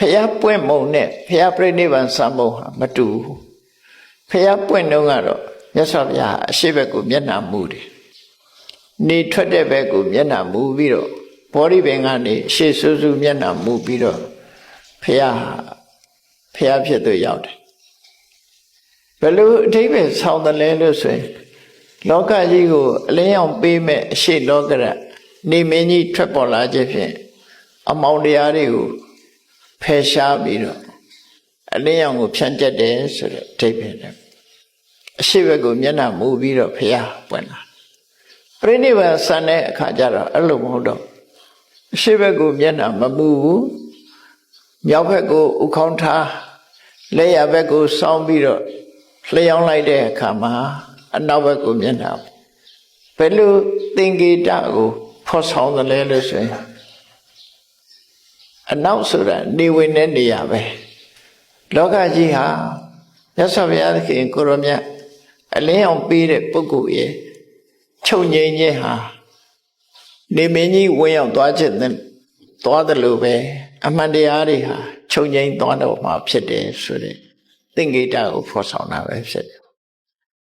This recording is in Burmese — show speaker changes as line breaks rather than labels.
ဖះပွင့်မုံနဲ့ဖះပြိဋိဘံစံမုံဟာမတူဘူးဖះပွင့်တော့ကတော့မြတ်စွာဘုရားအရှိဘက်ကိုမျက်နှာမူတယ်နေထွက်တဲ့ဘက်ကိုမျက်နှာမူပြီးတော့ဘောဓိပင်ကနေရှေ့ဆူဆူမျက်နှာမူပြီးတော့ဖះဖះဖြစ်သူရောက်တယ်ဘယ်လိုအထိပ္ပယ်ဆောင်းတယ်လဲလို့ဆိုရင်လောကကြီးကိုအလင်းရောင်ပေးမဲ့အရှိလောကရနေမင်းကြီးထွက်ပေါ်လာခြင်းဖြင့်အမောင်တရားတွေကို ဖယ်ရှားပြီးတော့အလင်းရောင်ကိုဖြန့်ကျက်တယ်ဆိုတဲ့အထိပ္ပယ်နဲ့အရှိဘက်ကိုမျက်နှာမူပြီးတော့ဖះပွင့်လာပြိဋိဘံဆန်တဲ့အခါကျတော့အဲ့လိုမဟုတ်တော့အရှိဘက်ကိုမျက်နှာမမူဘူးမြောက်ဘက်ကိုဥခေါင်းထားလက်ရဘက်ကိုစောင်းပြီးတော့လျှောင်းလိုက်တဲ့အခါမှာအနောက်ဘက်ကိုမျက်နှာဘယ်လိုသင်္ကေတကိုဖော်ဆောင်တယ်လဲလို့ဆိုရင် အနောက်ဆိုတာနေဝင်တဲ့နေရာပဲလောကကြီးဟာမြတ်စွာဘုရားသခင်ကိုရောမြတ်အလင်းအောင်ပေးတဲ့ပုဂ္ဂိုလ်ရဲ့ချုပ်ငြိမ်းခြင်းဟာနေမင်းကြီးဝင်ရောက်သွားခြင်းနဲ့သွားတယ်လို့ပဲအမှန်တရားတွေဟာချုပ်ငြိမ်းသွားတော့မှဖြစ်တယ်ဆိုတဲ့သင်္ကေတကိုဖော်ဆောင်တာပဲဖြစ်တယ်